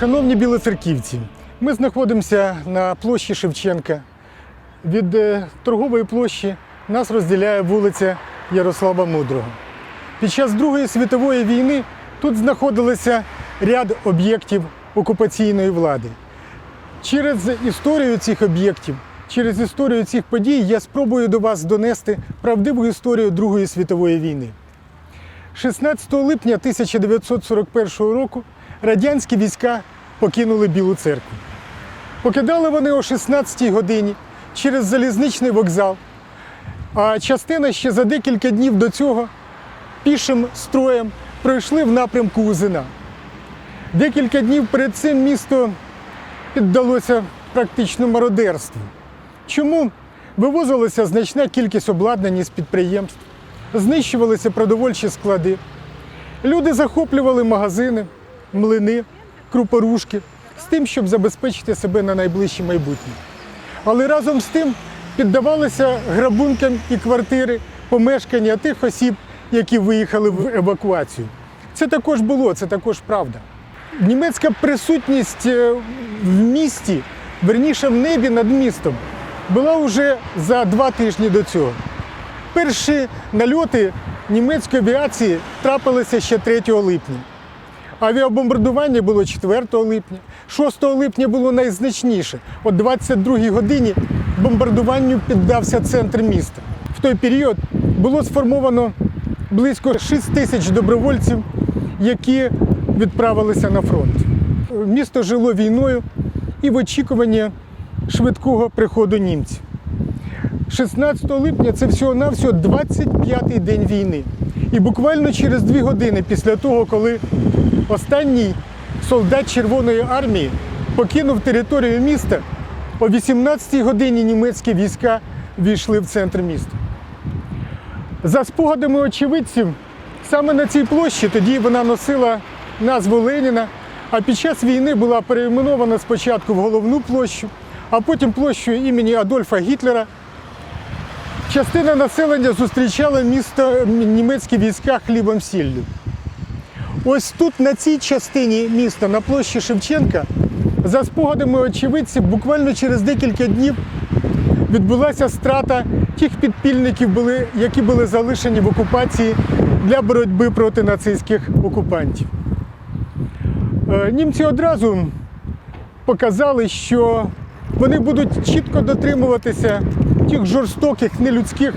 Шановні білоцерківці, ми знаходимося на площі Шевченка. Від е, торгової площі нас розділяє вулиця Ярослава Мудрого. Під час Другої світової війни тут знаходилися ряд об'єктів окупаційної влади. Через історію цих об'єктів, через історію цих подій я спробую до вас донести правдиву історію Другої світової війни. 16 липня 1941 року радянські війська покинули Білу церкву. Покидали вони о 16 годині через залізничний вокзал, а частина ще за декілька днів до цього пішим строєм пройшли в напрямку Узина. Декілька днів перед цим місто піддалося практично мародерству. Чому? Вивозилася значна кількість обладнання з підприємств, знищувалися продовольчі склади. Люди захоплювали магазини, млини, крупорушки з тим, щоб забезпечити себе на найближче майбутнє. Але разом з тим піддавалися грабункам і квартири, помешкання тих осіб, які виїхали в евакуацію. Це також було, це також правда. Німецька присутність е, в місті, верніше в небі над містом, була вже за два тижні до цього. Перші нальоти німецької авіації трапилися ще 3 липня. Авіабомбардування було 4 липня. 6 липня було найзначніше. О 22 годині бомбардуванню піддався центр міста. В той період було сформовано близько 6 тисяч добровольців, які відправилися на фронт. Місто жило війною і в очікуванні швидкого приходу німців. 16 липня це всього-навсього 25-й день війни. І буквально через дві години після того, коли останній солдат Червоної армії покинув територію міста, о 18-й годині німецькі війська війшли в центр міста. За спогадами очевидців, саме на цій площі тоді вона носила назву Леніна, а під час війни була перейменована спочатку в головну площу, а потім площу імені Адольфа Гітлера. Частина населення зустрічала місто німецькі війська хлібом сіллю. Ось тут, на цій частині міста, на площі Шевченка, за спогадами очевидців, буквально через декілька днів відбулася страта тих підпільників, які були залишені в окупації для боротьби проти нацистських окупантів. Е, Німці одразу показали, що вони будуть чітко дотримуватися тих жорстоких, нелюдських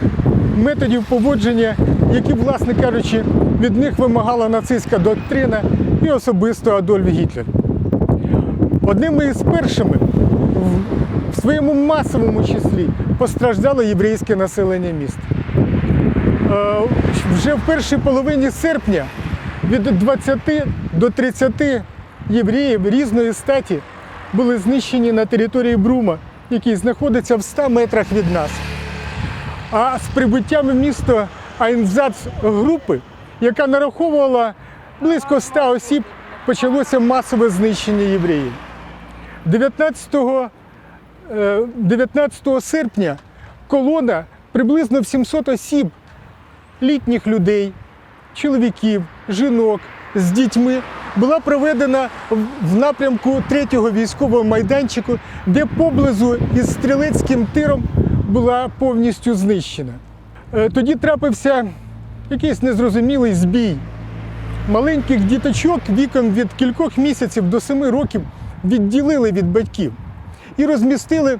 методів поводження, які, власне кажучи, від них вимагала нацистська доктрина і особисто Адольф Гітлер. Одними із першими в- своєму масовому числі постраждало єврейське населення міста. Е, Вже в першій половині серпня від 20 до 30 євреїв різної статі були знищені на території Брума, який знаходиться в 100 метрах від нас. А з прибуттям в місто Айнзац групи, яка нараховувала близько 100 осіб, почалося масове знищення євреїв. 19, е, 19 серпня колона приблизно в 700 осіб, літніх людей, чоловіків, жінок з дітьми була проведена в- в напрямку третього військового майданчику, де поблизу із стрілецьким тиром була повністю знищена. Е, Тоді трапився якийсь незрозумілий збій. Маленьких діточок віком від кількох місяців до семи років відділили від батьків і розмістили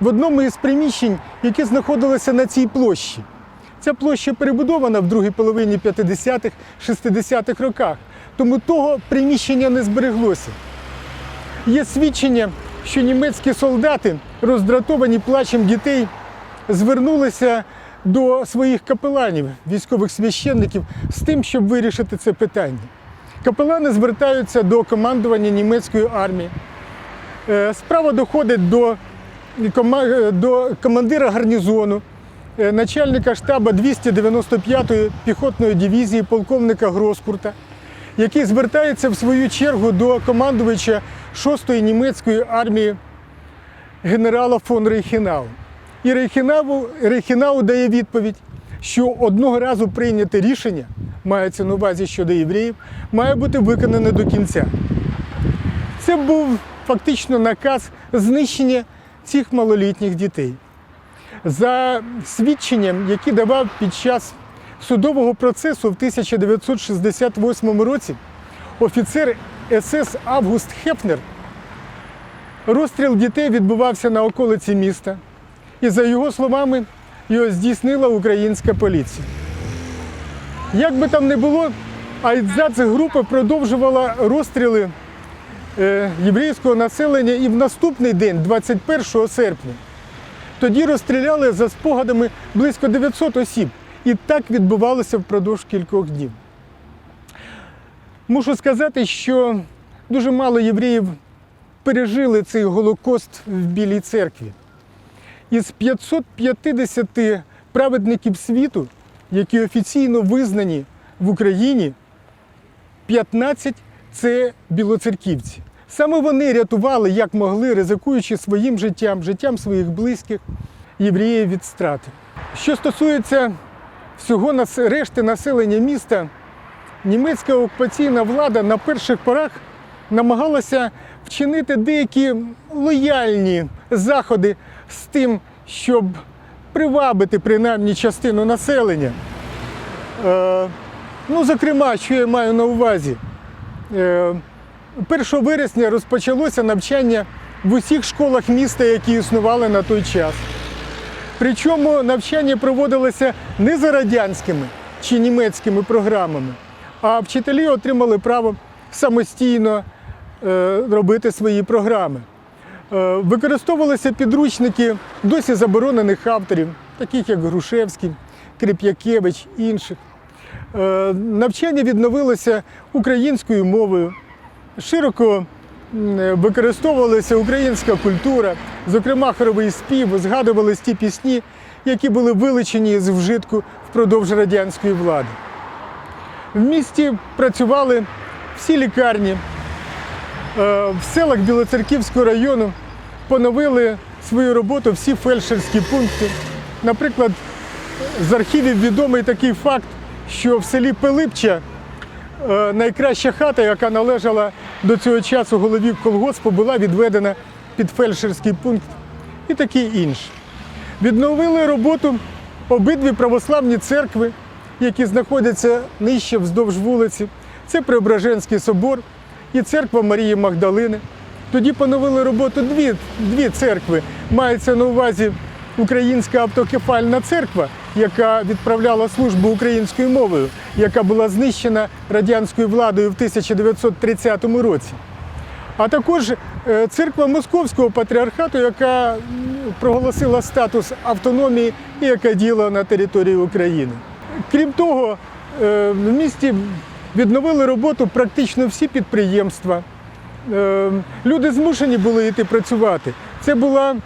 в одному із приміщень, яке знаходилося на цій площі. Ця площа перебудована в другій половині 50-х, 60-х роках, тому того приміщення не збереглося. Є свідчення, що німецькі солдати, роздратовані плачем дітей, звернулися до своїх капеланів, військових священників, з тим, щоб вирішити це питання. Капелани звертаються до командування німецької армії. Е, Справа доходить до, до командира гарнізону, е, начальника штабу 295-ї піхотної дивізії полковника Гроскурта, який звертається в свою чергу до командувача 6-ї німецької армії генерала фон Рейхенау. І Рейхенау, Рейхенау дає відповідь, що одного разу прийняте рішення, мається на увазі щодо євреїв, має бути виконане до кінця. Це був фактично наказ знищення цих малолітніх дітей. За свідченням, які давав під час судового процесу в 1968 році офіцер СС Август Хефнер, розстріл дітей відбувався на околиці міста. І за його словами, його здійснила українська поліція. Як би там не було, Айдзац-група продовжувала розстріли е, єврейського населення і в наступний день, 21 серпня. Тоді розстріляли за спогадами близько 900 осіб. І так відбувалося впродовж кількох днів. Мушу сказати, що дуже мало євреїв пережили цей Голокост в Білій церкві. Із 550 праведників світу, які офіційно визнані в Україні, 15 це білоцерківці. Саме вони рятували, як могли, ризикуючи своїм життям, життям своїх близьких євреїв від страти. Що стосується всього решти населення міста, німецька окупаційна влада на перших порах намагалася вчинити деякі лояльні заходи з тим, щоб привабити принаймні частину населення. Е, ну, зокрема, що я маю на увазі? Е, 1 вересня розпочалося навчання в усіх школах міста, які існували на той час. Причому навчання проводилося не за радянськими чи німецькими програмами, а вчителі отримали право самостійно е, робити свої програми. Е, Використовувалися підручники досі заборонених авторів, таких як Грушевський, Крип'якевич і інших. Е, Навчання відновилося українською мовою. Широко використовувалася українська культура, зокрема хоровий спів, згадувались ті пісні, які були вилучені з вжитку впродовж радянської влади. В місті працювали всі лікарні, в селах Білоцерківського району поновили свою роботу всі фельдшерські пункти. Наприклад, з архівів відомий такий факт, що в селі Пилипча е, найкраща хата, яка належала до цього часу голові колгоспу, була відведена під фельдшерський пункт і таке інше. Відновили роботу обидві православні церкви, які знаходяться нижче вздовж вулиці. Це Преображенський собор і церква Марії Магдалини. Тоді поновили роботу дві, дві церкви. Мається на увазі Українська автокефальна церква, яка відправляла службу українською мовою, яка була знищена радянською владою в 1930 році. А також е, церква Московського патріархату, яка проголосила статус автономії і яка діяла на території України. Крім того, е, в місті відновили роботу практично всі підприємства. Е, Люди змушені були йти працювати. Це була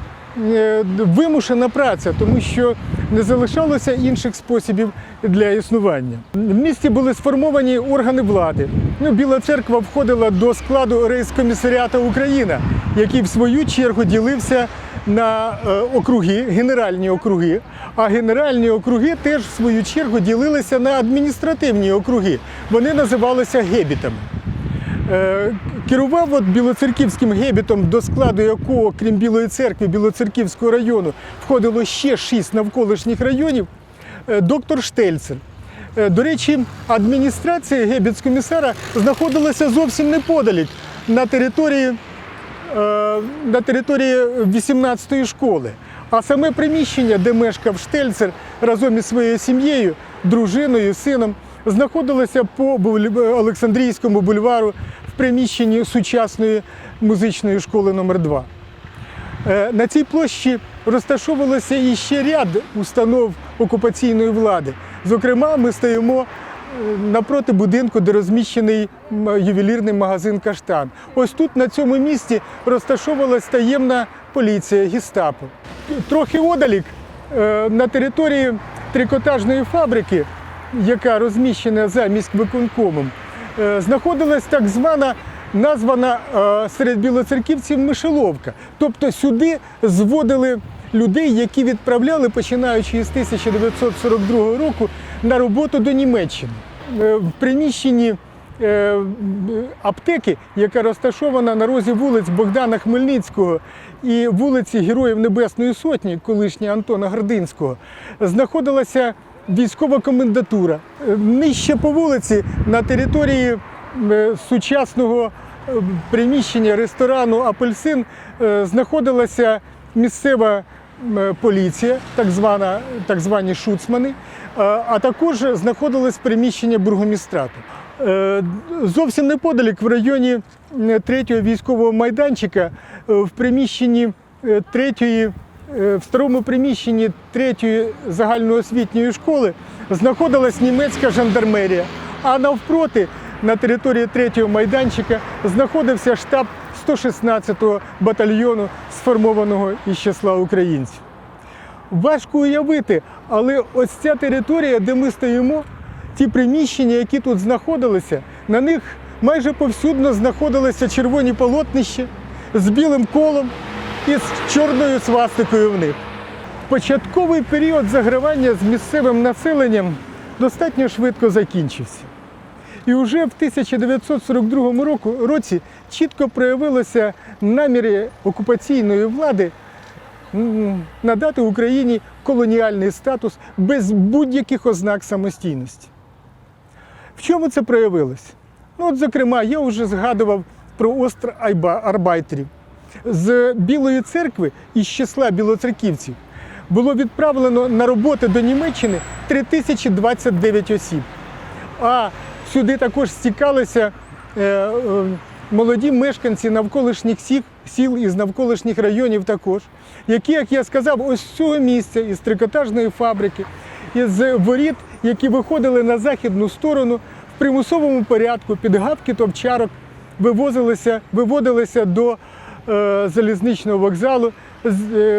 е, вимушена праця, тому що не залишалося інших способів для існування. В місті були сформовані органи влади. Ну, Біла церква входила до складу рейскомісаріату Україна, який в свою чергу ділився на е, округи, генеральні округи. А генеральні округи теж в свою чергу ділилися на адміністративні округи. Вони називалися гебітами. Е, Керував от Білоцерківським гебітом, до складу якого, крім Білої церкви, Білоцерківського району, входило ще шість навколишніх районів, е, доктор Штельцер. До речі, адміністрація гебіцкомісара знаходилася зовсім неподалік на території, на території 18-ї школи. А саме приміщення, де мешкав Штельцер разом із своєю сім'єю, дружиною, сином, знаходилося по Олександрійському бульвару в приміщенні сучасної музичної школи номер 2 Е, На цій площі розташовувалося іще ряд установ окупаційної влади. Зокрема, ми стоїмо е, напроти будинку, де розміщений ювелірний магазин Каштан. Ось тут, на цьому місці, розташовувалась таємна поліція, гестапо. Трохи одалік е, на території трикотажної фабрики, яка розміщена за міськвиконкомом, е, знаходилась так звана названа е, серед білоцерківців Мишеловка. Тобто сюди зводили людей, які відправляли, починаючи з 1942 року, на роботу до Німеччини. Е, В приміщенні е, аптеки, яка розташована на розі вулиць Богдана Хмельницького і вулиці Героїв Небесної Сотні, колишня Антона Гординського, знаходилася військова комендатура. Е, Нижче по вулиці на території сучасного приміщення ресторану Апельсин знаходилася місцева поліція, так, звана, так звані шуцмани, е, а також знаходилось приміщення бургомістрату. Е, Зовсім неподалік в районі е, третього військового майданчика е, в приміщенні е, третьої, е, в старому приміщенні третьої загальноосвітньої школи знаходилась німецька жандармерія, а навпроти на території третього майданчика знаходився штаб 116-го батальйону, сформованого із числа українців. Важко уявити, але ось ця територія, де ми стоїмо, ті приміщення, які тут знаходилися, на них майже повсюдно знаходилися червоні полотнища з білим колом і з чорною свастикою в них. Початковий період загравання з місцевим населенням достатньо швидко закінчився. І вже в 1942 року, році чітко проявилися наміри окупаційної влади надати Україні колоніальний статус без будь-яких ознак самостійності. В чому це проявилось? Ну, от, зокрема, я вже згадував про остр арбайтерів. З Білої церкви із числа білоцерківців було відправлено на роботи до Німеччини 3029 осіб. А сюди також стікалися е, е, молоді мешканці навколишніх сіл, із навколишніх районів також, які, як я сказав, ось з цього місця, із трикотажної фабрики, із воріт, які виходили на західну сторону в примусовому порядку під гавки товчарок, вивозилися, виводилися до е, залізничного вокзалу,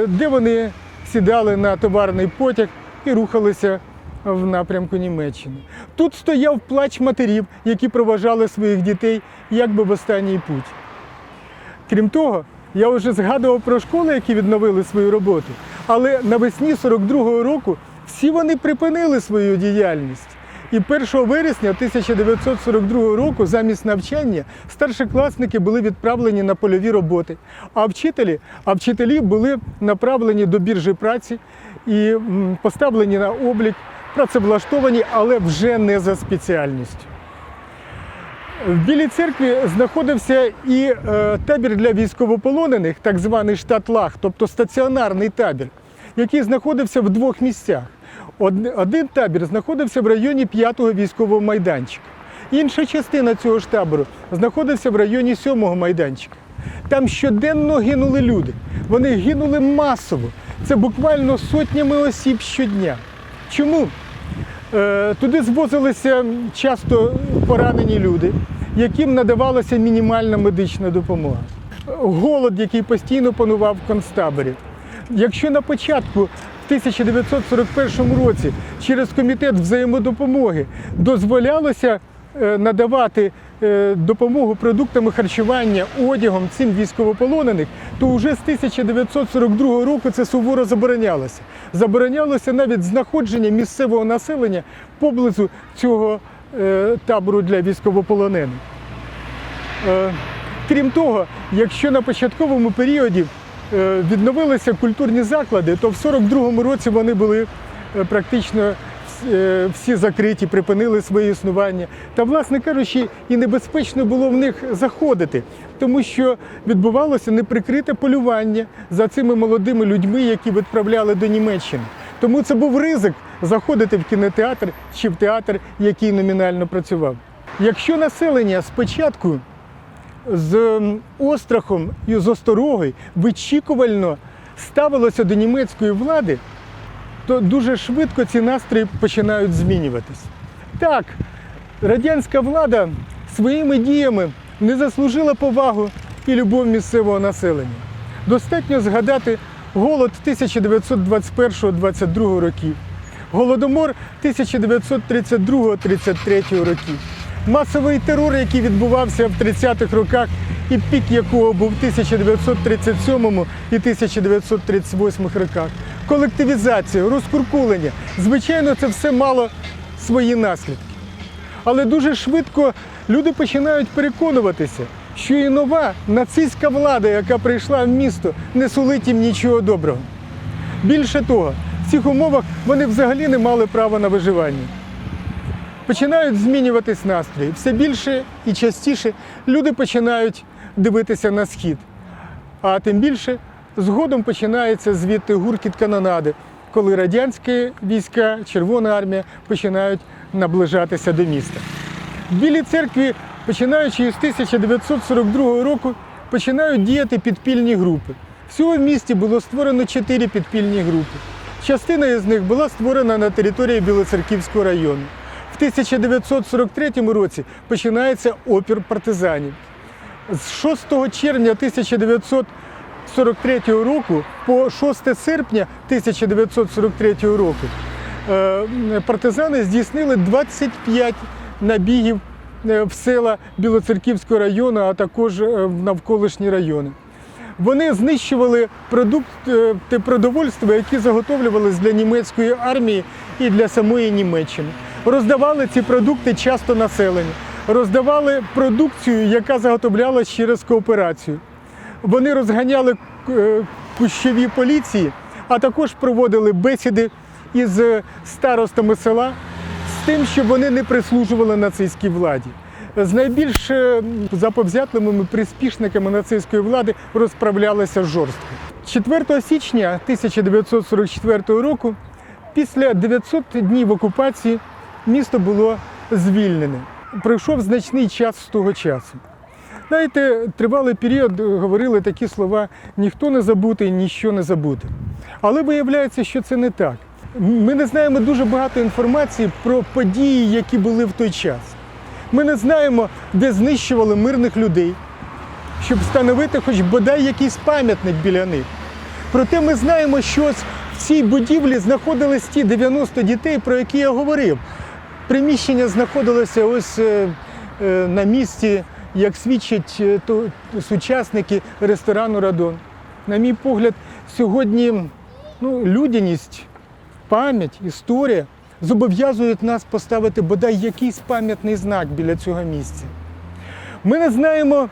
де вони сідали на товарний потяг і рухалися в напрямку Німеччини. Тут стояв плач матерів, які проважали своїх дітей якби в останній путь. Крім того, я вже згадував про школи, які відновили свою роботу, але навесні 42-го року всі вони припинили свою діяльність. І 1 вересня 1942 року замість навчання старшокласники були відправлені на польові роботи, а вчителі, а вчителі були направлені до біржі праці і поставлені на облік, працевлаштовані, але вже не за спеціальністю. В Білій церкві знаходився і е, табір для військовополонених, так званий штат Лаг, тобто стаціонарний табір, який знаходився в двох місцях. Од- Один табір знаходився в районі 5-го військового майданчика. Інша частина цього ж табору знаходився в районі 7-го майданчика. Там щоденно гинули люди. Вони гинули масово. Це буквально сотнями осіб щодня. Чому? Е, Туди звозилися часто поранені люди, яким надавалася мінімальна медична допомога. Голод, який постійно панував в концтаборі. Якщо на початку в 1941 році через комітет взаємодопомоги дозволялося е, надавати допомогу продуктами харчування, одягом цим військовополонених, то вже з 1942 року це суворо заборонялося. Заборонялося навіть знаходження місцевого населення поблизу цього е, табору для військовополонених. Е, Крім того, якщо на початковому періоді е, відновилися культурні заклади, то в 42-му році вони були е, практично е, всі закриті, припинили своє існування. Та, власне кажучи, і небезпечно було в них заходити, тому що відбувалося неприкрите полювання за цими молодими людьми, які відправляли до Німеччини. Тому це був ризик заходити в кінотеатр чи в театр, який номінально працював. Якщо населення спочатку з острахом і з осторогою вичікувально ставилося до німецької влади, то дуже швидко ці настрої починають змінюватись. Так, радянська влада своїми діями не заслужила повагу і любов місцевого населення. Достатньо згадати голод 1921-22 років, голодомор 1932-33 років, масовий терор, який відбувався в 30-х роках і пік якого був в 1937 і 1938 роках, колективізація, розкуркулення. Звичайно, це все мало свої наслідки. Але дуже швидко люди починають переконуватися, що і нова нацистська влада, яка прийшла в місто, не сулить їм нічого доброго. Більше того, в цих умовах вони взагалі не мали права на виживання. Починають змінюватись настрої. Все більше і частіше люди починають дивитися на схід. А тим більше згодом починається звідти гуркіт канонади, коли радянські війська, Червона армія починають наближатися до міста. В Білій церкві, починаючи із 1942 року, починають діяти підпільні групи. Всього в місті було створено чотири підпільні групи. Частина із них була створена на території Білоцерківського району. В 1943 році починається опір партизанів. З 6 червня 1943 року по 6 серпня 1943 року е, партизани здійснили 25 набігів е, в села Білоцерківського району, а також е, в навколишні райони. Вони знищували продукти продовольства, які заготовлювалися для німецької армії і для самої Німеччини. Роздавали ці продукти часто населенню, роздавали продукцію, яка заготовлялась через кооперацію. Вони розганяли е, кущові поліції, а також проводили бесіди із е, старостами села з тим, щоб вони не прислужували нацистській владі. З найбільш е, заповзятливими приспішниками нацистської влади розправлялися жорстко. 4 січня 1944 року, після 900 днів окупації, місто було звільнене. Пройшов значний час з того часу. Знаєте, тривалий період говорили такі слова ніхто не забутий, ніщо не забуде. Але виявляється, що це не так. Ми не знаємо дуже багато інформації про події, які були в той час. Ми не знаємо, де знищували мирних людей, щоб встановити хоч бодай якийсь пам'ятник біля них. Проте ми знаємо, що в цій будівлі знаходились ті 90 дітей, про які я говорив. Приміщення знаходилося ось е, е, на місці, як свідчать е, сучасники ресторану Радон. На мій погляд, сьогодні ну, людяність, пам'ять, історія зобов'язують нас поставити бодай якийсь пам'ятний знак біля цього місця. Ми не знаємо,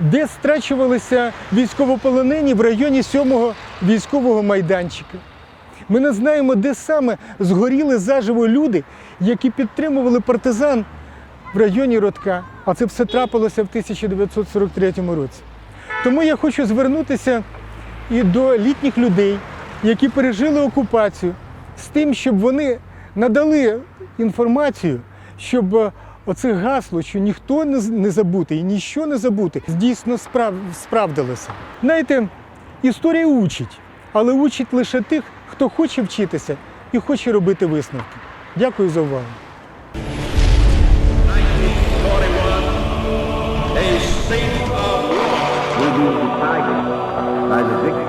де страчувалися військовополонені в районі 7-го військового майданчика. Ми не знаємо, де саме згоріли заживо люди, які підтримували партизан в районі Ротка. А це все трапилося в 1943 році. Тому я хочу звернутися і до літніх людей, які пережили окупацію, з тим, щоб вони надали інформацію, щоб е, оце гасло, що ніхто не з- не забутий і ніщо не забути, дійсно справ, справдилося. Знаєте, історія учить, але учить лише тих, хто хоче вчитися і хоче робити висновки. Дякую за увагу. 1941, a scene of war will be decided by the victory